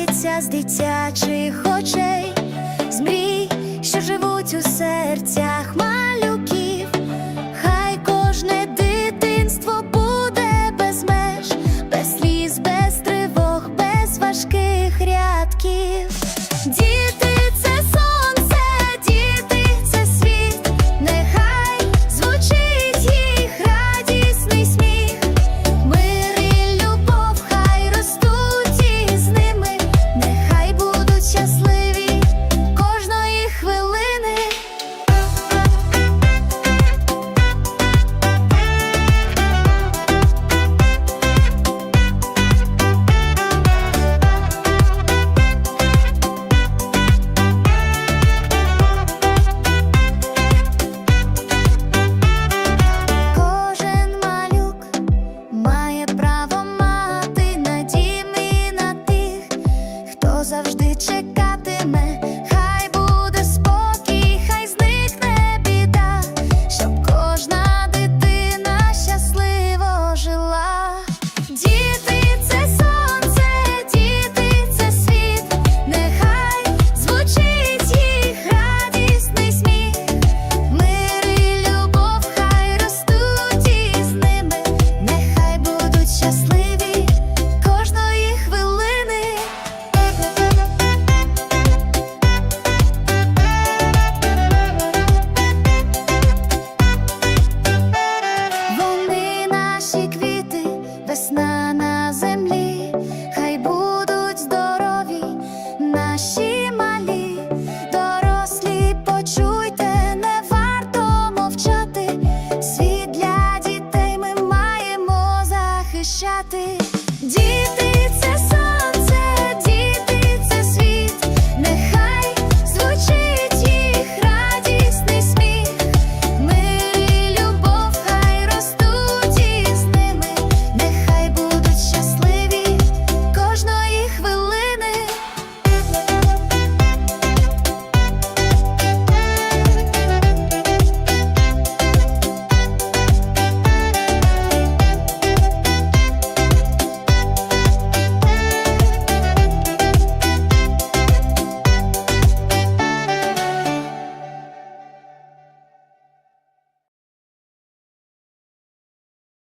сміється з дитячих очей, з мрій, що живуть у серцях. завжди. sana